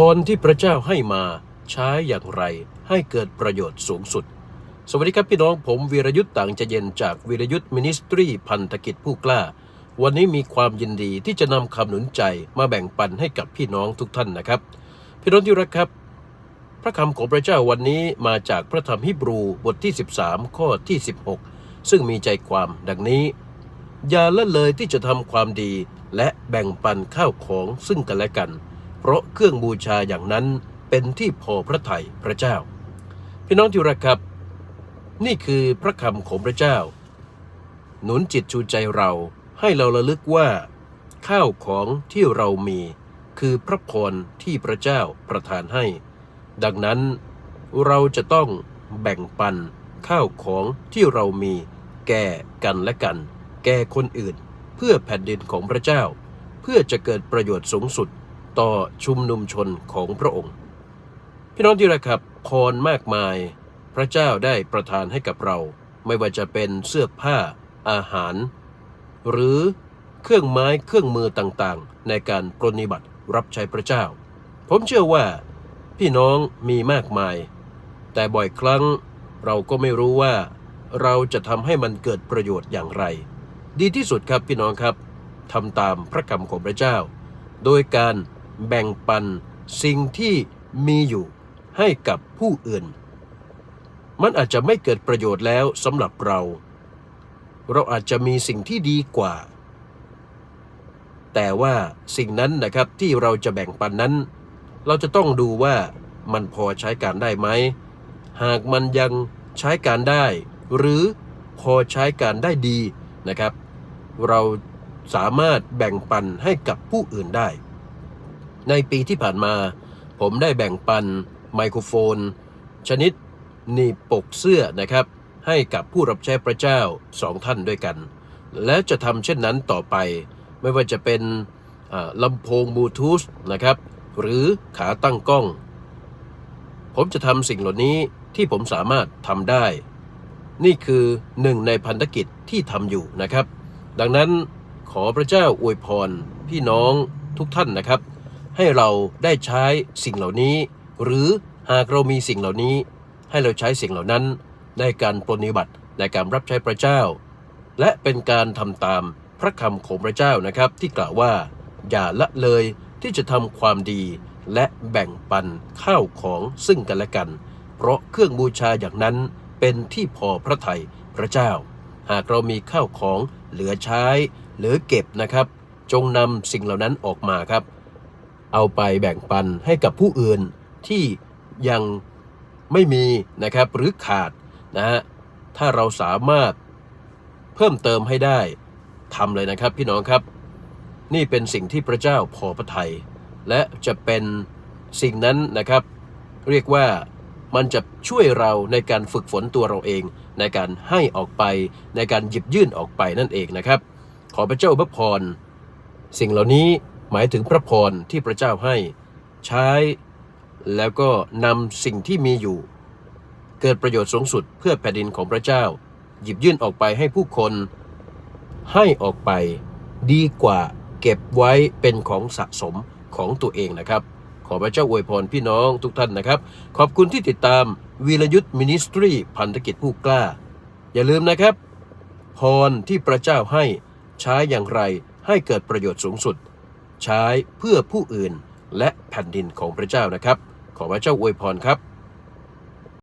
พรที่พระเจ้าให้มาใช้อย่างไรให้เกิดประโยชน์สูงสุด สวัสดีครับพี่น้องผมวีรยุทธ์ต่างใจะเย็นจากวีรยุทธ์มินิสทรีพันธกิจผู้กล้า วันนี้มีความยินดีที่จะนำคำหนุนใจมาแบ่งปันให้กับพี่น้องทุกท่านนะครับ พี่น้องที่รักครับ พระคำของพระเจ้าวันนี้มาจากพระธรรมฮิบรูบทที่ 13 ข้อที่ 16 ซึ่งมีใจความดังนี้ อย่าละเลยที่จะทำความดีและแบ่งปันข้าวของซึ่งกันและกัน เพราะเครื่องบูชาอย่างนั้นเป็นที่พอพระทัยพระเจ้า พี่น้องที่รักครับ นี่คือพระคำของพระเจ้า หนุนจิตชูใจเราให้เราระลึกว่า ข้าวของที่เรามีคือพระพรที่พระเจ้าประทานให้ ดังนั้นเราจะต้องแบ่งปันข้าวของที่เรามีแก่กันและกัน แก่คนอื่น เพื่อแผ่นดินของพระเจ้า เพื่อจะเกิดประโยชน์สูงสุด ต่อชุมนุมชนของพระองค์ พี่น้องที่รักครับพรมากมาย พระเจ้าได้ประทานให้กับเรา ไม่ว่าจะเป็นเสื้อผ้าอาหาร หรือเครื่องไม้เครื่องมือต่างๆ ในการปรนนิบัติรับใช้พระเจ้า ผมเชื่อว่าพี่น้องมีมากมาย แต่บ่อยครั้งเราก็ไม่รู้ว่า เราจะทำให้มันเกิดประโยชน์อย่างไร ดีที่สุดครับพี่น้องครับทำตามพระคำของพระเจ้า โดยการ แบ่งปันสิ่งที่มีอยู่ให้กับผู้อื่น มันอาจจะไม่เกิดประโยชน์แล้วสำหรับเรา เราอาจจะมีสิ่งที่ดีกว่า แต่ว่าสิ่งนั้นนะครับที่เราจะแบ่งปันนั้น เราจะต้องดูว่ามันพอใช้การได้ไหม หากมันยังใช้การได้ หรือพอใช้การได้ดีนะครับ เราสามารถแบ่งปันให้กับผู้อื่นได้ ในปีที่ผ่านมา ผมได้แบ่งปันไมโครโฟน ชนิดหนีบปกเสื้อนะครับ ให้กับผู้รับใช้พระเจ้าสองท่านด้วยกัน และจะทำเช่นนั้นต่อไป ไม่ว่าจะเป็นลำโพงบลูทูธนะครับ หรือขาตั้งกล้อง ผมจะทำสิ่งเหล่านี้ที่ผมสามารถทำได้ นี่คือหนึ่งในพันธกิจที่ทำอยู่นะครับ ดังนั้นขอพระเจ้าอวยพรพี่น้องทุกท่านนะครับ ให้เราได้ใช้สิ่งเหล่านี้ หรือหากเรามีสิ่งเหล่านี้ ให้เราใช้สิ่งเหล่านั้นในการปฏิบัติในการรับใช้พระเจ้า และเป็นการทำตามพระคำของพระเจ้านะครับ ที่กล่าวว่า อย่าละเลยที่จะทำความดี และแบ่งปันข้าวของซึ่งกันและกัน เพราะเครื่องบูชาอย่างนั้นเป็นที่พอพระทัยพระเจ้า หากเรามีข้าวของเหลือใช้ เหลือเก็บนะครับ จงนำสิ่งเหล่านั้นออกมาครับ เอาไปแบ่งปันให้กับผู้อื่นที่ยังไม่มีนะครับหรือขาดนะฮะถ้าเราสามารถเพิ่มเติมให้ได้ทำเลยนะครับพี่น้องครับ นี่เป็นสิ่งที่พระเจ้าพอพระทัยและจะเป็นสิ่งนั้นนะครับ เรียกว่ามันจะช่วยเราในการฝึกฝนตัวเราเอง ในการให้ออกไปในการหยิบยื่นออกไปนั่นเองนะครับ ขอพระเจ้าอวยพรสิ่งเหล่านี้ หมายถึงพระพรที่พระเจ้าให้ใช้แล้วก็นำสิ่งที่มีอยู่ เกิดประโยชน์สูงสุดเพื่อแผ่นดินของพระเจ้า หยิบยื่นออกไปให้ผู้คน ให้ออกไปดีกว่าเก็บไว้เป็นของสะสมของตัวเองนะครับ ขอพระเจ้าอวยพรพี่น้องทุกท่านนะครับ ขอบคุณที่ติดตามวีรยุทธ์มินิสทรีพันธกิจผู้กล้า อย่าลืมนะครับ พรที่พระเจ้าให้ใช้อย่างไรให้เกิดประโยชน์สูงสุด ใช้เพื่อผู้อื่นและแผ่นดินของพระเจ้านะครับ ขอพระเจ้าอวยพรครับ